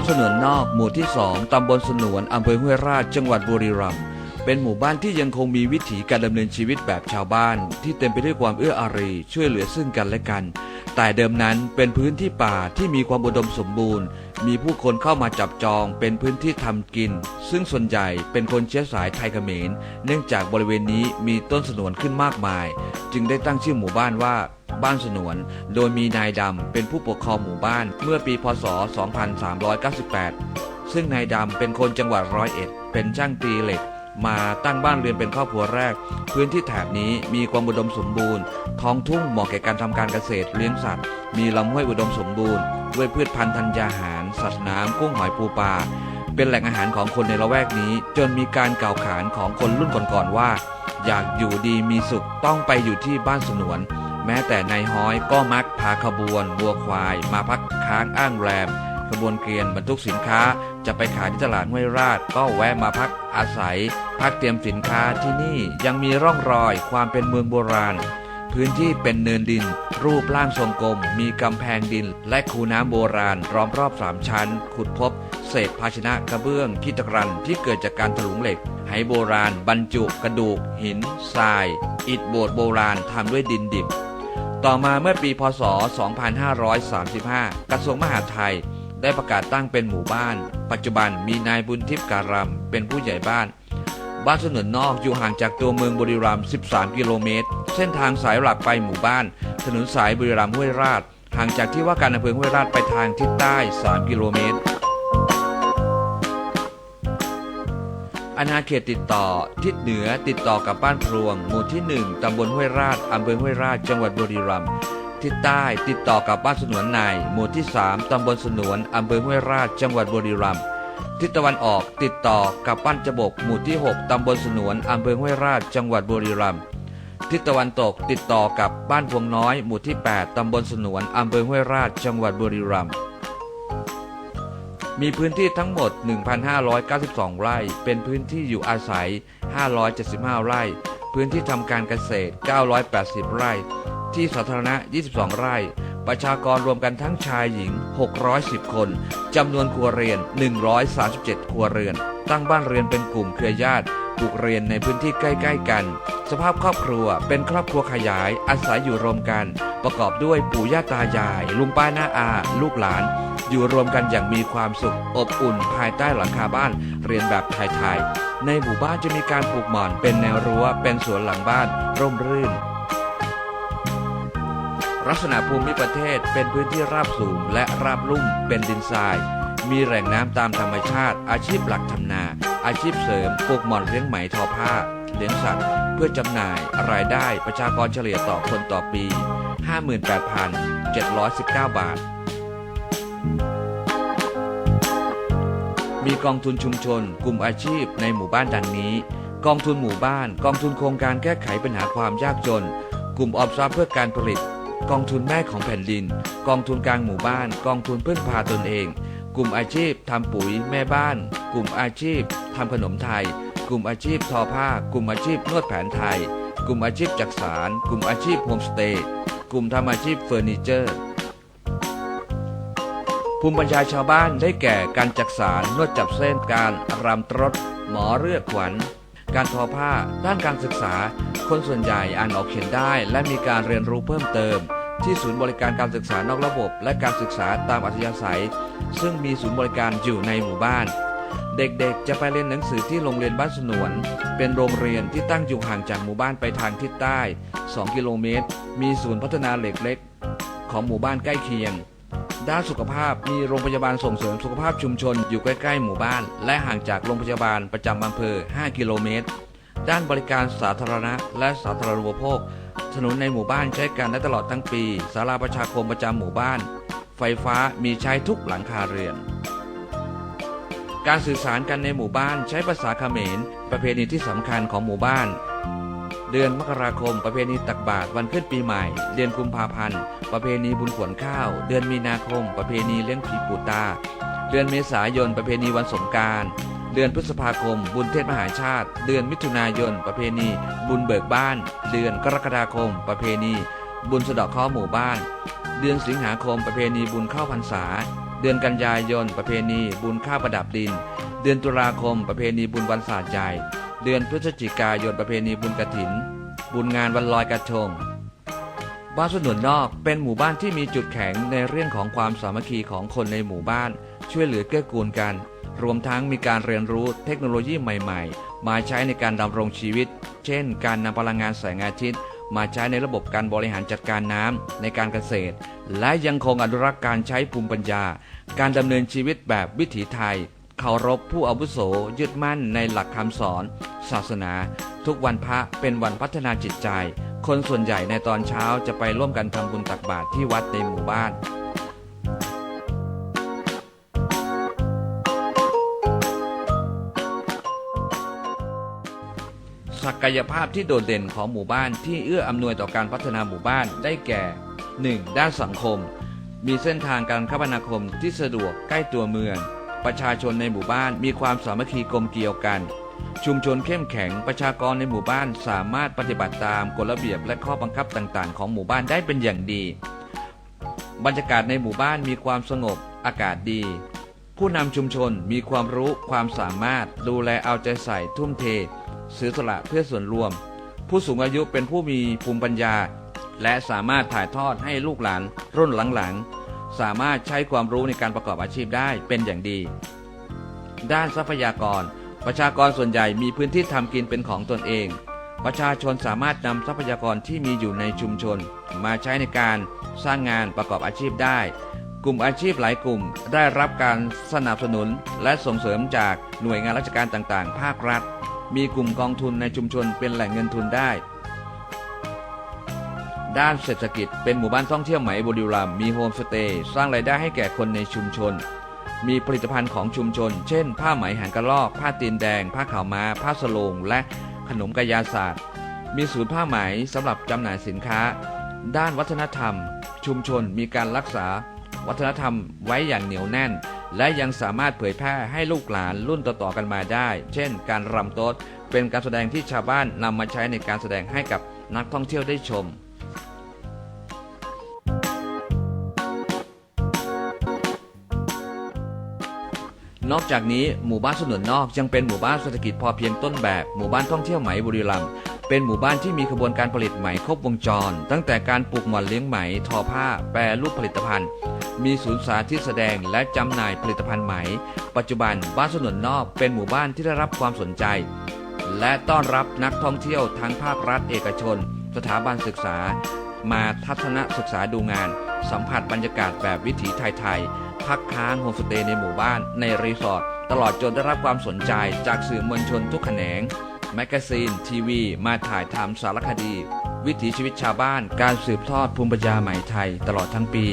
านสนวนนอกหมู่ที่สองตำบลสนวนอำเภอห้วยราชจังหวัดบุรีรัมย์เป็นหมู่บ้านที่ยังคงมีวิถีการดำเนินชีวิตแบบชาวบ้าน ที่เต็มไปด้วยความเอื้ออารี ช่วยเหลือซึ่งกันและกัน แต่เดิมนั้นเป็นพื้นที่ป่าที่มีความอุดมสมบูรณ์ มีผู้คนเข้ามาจับจองเป็นพื้นที่ทำกิน ซึ่งส่วนใหญ่เป็นคนเชื้อสายไทยเขมร เนื่องจากบริเวณนี้มีต้นสนวนขึ้นมากมาย จึงได้ตั้งชื่อหมู่บ้านว่าบ้านสนวน โดยมีนายดำเป็นผู้ปกครองหมู่บ้านเมื่อปีพศ 2398 ซึ่งนายดำเป็นคนจังหวัดร้อยเอ็ด เป็นช่างตีเหล็ก มาตั้งบ้านเรือนเป็นครอบครัวแรก พื้นที่แถบนี้มีความอุดมสมบูรณ์ ท้องทุ่งเหมาะแก่การทำการเกษตรเลี้ยงสัตว์ มีลำห้วยอุดมสมบูรณ์ ด้วยพืชพันธุ์ธัญญาหาร สัตว์น้ำกุ้งหอยปูปลาเป็นแหล่งอาหารของคนในละแวกนี้ จนมีการกล่าวขานของคนรุ่นก่อนๆว่า อยากอยู่ดีมีสุขต้องไปอยู่ที่บ้านสนวน แม้แต่นายฮ้อยก็มักพาขบวนวัวควาย มาพักค้างอ้างแรม บวนเกวียนบรรทุกสินค้า จะไปขายที่ตลาดห้วยราช ก็แวะมาพักอาศัย พักเตรียมสินค้าที่นี่ยังมีร่องรอยความเป็นเมืองโบราณ พื้นที่เป็นเนินดิน รูปร่างทรงกลม มีกำแพงดิน และคูน้ำโบราณล้อมรอบสามชั้น ขุดพบ เศษภาชนะกระเบื้องขี้ตะกรันที่เกิดจากการถลุงเหล็กไหโบราณ บรรจุกระดูก หินทราย อิฐโบสถ์โบราณทำด้วยดินดิบต่อมาเมื่อปีพศ 2535 กระทรวงมหาดไทย ได้ประกาศตั้งเป็นหมู่บ้าน ปัจจุบันมีนายบุญทิพย์การัมเป็นผู้ใหญ่บ้าน บ้านสนวนนอกอยู่ห่างจากตัวเมืองบุรีรัมย์ 13 กิโลเมตร เส้นทางสายหลักไปหมู่บ้าน ถนนสายบุรีรัมย์ห้วยราช ห่างจากที่ว่าการอำเภอห้วยราชไปทางทิศใต้ 3 กิโลเมตรอาณาเขตติดต่อทิศเหนือติดต่อกับบ้านพรวง หมู่ที่ 1 ตำบลห้วยราชอำเภอห้วยราช จังหวัดบุรีรัมย์ ทิศใต้ติดต่อกับบ้านสนวนในหมู่ที่ 3 ตำบลสนวน อำเภอห้วยราช จังหวัดบุรีรัมย์ ทิศตะวันออกติดต่อกับบ้านจบก หมู่ที่ 6 ตำบลสนวน อำเภอห้วยราช จังหวัดบุรีรัมย์ ทิศตะวันตกติดต่อกับบ้านพวงน้อย หมู่ที่ 8 ตำบลสนวน อำเภอห้วยราช จังหวัดบุรีรัมย์ มีพื้นที่ทั้งหมด 1,592 ไร่ เป็นพื้นที่อยู่อาศัย 575 ไร่ พื้นที่ทำการเกษตร 980 ไร่ ที่สาธารณะ 22 ไร่ ประชากรรวมกันทั้งชายหญิง 610 คนจำนวนครัวเรือน 137 ครัวเรือน ตั้งบ้านเรือนเป็นกลุ่มเครือญาติปลูกเรียนในพื้นที่ใกล้ ๆ กัน สภาพครอบครัวเป็นครอบครัวขยายอาศัยอยู่รวมกัน ประกอบด้วยปู่ย่าตายาย ลุงป้าน้าอา ลูกหลาน อยู่รวมกันอย่างมีความสุขอบอุ่น ภายใต้หลังคาบ้านเรียนแบบไทยๆในหมู่บ้านจะมีการปลูกหมอนเป็นแนวรั้วเป็นสวนหลังบ้าน ร่มรื่น ลักษณะภูมิประเทศเป็นพื้นที่ราบสูงและราบลุ่มเป็นดินทราย มีแหล่งน้ำตามธรรมชาติ อาชีพหลักทำนา อาชีพเสริมปลูกหม่อนเลี้ยงไหมทอผ้า เลี้ยงสัตว์ เพื่อจำหน่ายรายได้ประชากรเฉลี่ยต่อคนต่อปี 58,719 บาท มีกองทุนชุมชน กลุ่มอาชีพในหมู่บ้านดังนี้ กองทุนหมู่บ้าน กองทุนโครงการแก้ไขปัญหาความยากจน กลุ่มออมทรัพย์เพื่อการผลิต กองทุนแม่ของแผ่นดิน กองทุนกลางหมู่บ้าน กองทุนพึ่งพาตนเอง กลุ่มอาชีพทำปุ๋ยแม่บ้าน กลุ่มอาชีพทำขนมไทย กลุ่มอาชีพทอผ้า กลุ่มอาชีพนวดแผนไทย กลุ่มอาชีพจักสาร กลุ่มอาชีพโฮมสเตย์กลุ่มทำอาชีพเฟอร์นิเจอร์ ภูมิปัญญาชาวบ้านได้แก่การจักสารนวดจับเส้นการรำตรดหมอเลือกขวัญการทอผ้า ด้านการศึกษา คนส่วนใหญ่อ่านออกเขียนได้ และมีการเรียนรู้เพิ่มเติม ที่ศูนย์บริการการศึกษานอกระบบ และการศึกษาตามอัธยาศัย ซึ่งมีศูนย์บริการอยู่ในหมู่บ้าน เด็กๆ จะไปเรียนหนังสือที่โรงเรียนบ้านสนวน เป็นโรงเรียนที่ตั้งอยู่ห่างจากหมู่บ้านไปทางทิศใต้ 2 กิโลเมตร มีศูนย์พัฒนาเหล็กเล็ก ของหมู่บ้านใกล้เคียง ด้านสุขภาพมีโรงพยาบาลส่งเสริมสุขภาพชุมชนอยู่ใกล้ๆหมู่บ้าน และห่างจากโรงพยาบาลประจำอำเภอ 5 กิโลเมตรด้านบริการสาธารณะและสาธารณูปโภค ถนนในหมู่บ้านใช้การได้ตลอดทั้งปีศาลาประชาคมประจำหมู่บ้าน ไฟฟ้ามีใช้ทุกหลังคาเรือน การสื่อสารกันในหมู่บ้านใช้ภาษาเขมร ประเพณีที่สำคัญของหมู่บ้าน เดือนมกราคม ประเพณีตักบาตรวันขึ้นปีใหม่ เดือนกุมภาพันธ์ ประเพณีบุญขวนข้าว เดือนมีนาคม ประเพณีเลี้ยงผีปูตา เดือนเมษายน ประเพณีวันสงกราร เดือนพฤษภาคม บุญเทศมหาชาติ เดือนมิถุนายน ประเพณี บุญเบิกบ้าน เดือนกรกฎาคม ประเพณี บุญสะดาะเคราะห์หมู่บ้าน เดือนสิงหาคม ประเพณีบุญเข้าพรรษา เดือนกันยายน ประเพณีบุญข้าวประดับดิน เดือนตุลาคม ประเพณีบุญวันศาสตร์ใหญ่ เดือนพฤศจิกายนประเพณีบุญกระถิน บุญงานวันลอยกระทงบ้านสนุนนอกเป็นหมู่บ้านที่มีจุดแข็งในเรื่องของความสามัคคีของคนในหมู่บ้าน ช่วยเหลือเกื้อกูลกัน รวมทั้งมีการเรียนรู้เทคโนโลยีใหม่ๆ มาใช้ในการดำรงชีวิต เช่น การนำพลังงานแสงอาทิตย์ มาใช้ในระบบการบริหารจัดการน้ำในการเกษตร และยังคงอนุรักษ์การใช้ภูมิปัญญา การดำเนินชีวิตแบบวิถีไทยเคารพผู้อาวุโสยึดมั่นในหลักคำสอน ศาสนา ทุกวันพระเป็นวันพัฒนาจิตใจ คนส่วนใหญ่ในตอนเช้าจะไปร่วมกันทำบุญตักบาตรที่วัดในหมู่บ้าน ศักยภาพที่โดดเด่นของหมู่บ้านที่เอื้ออำนวยต่อการพัฒนาหมู่บ้านได้แก่ 1. ด้านสังคม มีเส้นทางการคมนาคมที่สะดวกใกล้ตัวเมือง ประชาชนในหมู่บ้านมีความสามัคคีกลมเกลียวกัน ชุมชนเข้มแข็งประชากรในหมู่บ้านสามารถปฏิบัติตามกฎระเบียบและข้อบังคับต่างๆ ของหมู่บ้านได้เป็นอย่างดี บรรยากาศในหมู่บ้านมีความสงบอากาศดีผู้นำชุมชนมีความรู้ความสามารถดูแลเอาใจใส่ทุ่มเท เสียสละเพื่อส่วนรวม ผู้สูงอายุเป็นผู้มีภูมิปัญญา และสามารถถ่ายทอดให้ลูกหลานรุ่นหลังๆ สามารถใช้ความรู้ในการประกอบอาชีพได้เป็นอย่างดี ด้านทรัพยากร ประชากรส่วนใหญ่มีพื้นที่ทำกินเป็นของตนเอง ประชาชนสามารถนำทรัพยากรที่มีอยู่ในชุมชน มาใช้ในการสร้างงานประกอบอาชีพได้กลุ่มอาชีพหลายกลุ่มได้รับการสนับสนุนและส่งเสริมจากหน่วยงานราชการต่างๆ ภาครัฐ มีกลุ่มกองทุนในชุมชนเป็นแหล่งเงินทุนได้ ด้านเศรษฐกิจเป็นหมู่บ้านท่องเที่ยวไหมบุรีรัมย์มีโฮมสเตย์สร้างรายได้ให้แก่คนในชุมชน มีผลิตภัณฑ์ของชุมชน เช่น ผ้าไหมหางกระรอก ผ้าตีนแดง ผ้าขาวม้า ผ้าสโลง และขนมกายาศาสตร์ มีศูนย์ผ้าไหมสำหรับจำหน่ายสินค้า ด้านวัฒนธรรม ชุมชนมีการรักษา วัฒนธรรมไว้อย่างเหนียวแน่น และยังสามารถเผยแพร่ให้ลูกหลานรุ่นต่อๆกันมาได้ เช่น การรำโต๊ดเป็นการแสดงที่ชาวบ้านนำมาใช้ในการแสดงให้กับนักท่องเที่ยวได้ชมนอกจากนี้หมู่บ้านสนุนนอกยังเป็นหมู่บ้านเศรษฐกิจพอเพียงต้นแบบหมู่บ้านท่องเที่ยวไหมบุรีรัมย์เป็นหมู่บ้านที่มีกระบวนการผลิตไหมครบวงจร ตั้งแต่การปลูกหม่อนเลี้ยงไหมทอผ้า แปรรูปผลิตภัณฑ์ มีศูนย์สาธิตแสดงและจำหน่ายผลิตภัณฑ์ไหม ปัจจุบันบ้านสนุนนอกเป็นหมู่บ้านที่ได้รับความสนใจ และต้อนรับนักท่องเที่ยวทั้งภาครัฐเอกชน สถาบันศึกษา มาทัศนศึกษาดูงาน สัมผัสบรรยากาศแบบวิถีไทยๆพักค้างโฮมสเตย์ในหมู่บ้านในรีสอร์ทตลอดจนได้รับความสนใจจากสื่อมวลชนทุกแขนงแมกกาซีน ทีวี มาถ่ายทำสารคดี วิถีชีวิตชาวบ้าน การสืบทอดภูมิปัญญาไหม่ไทยตลอดทั้งปี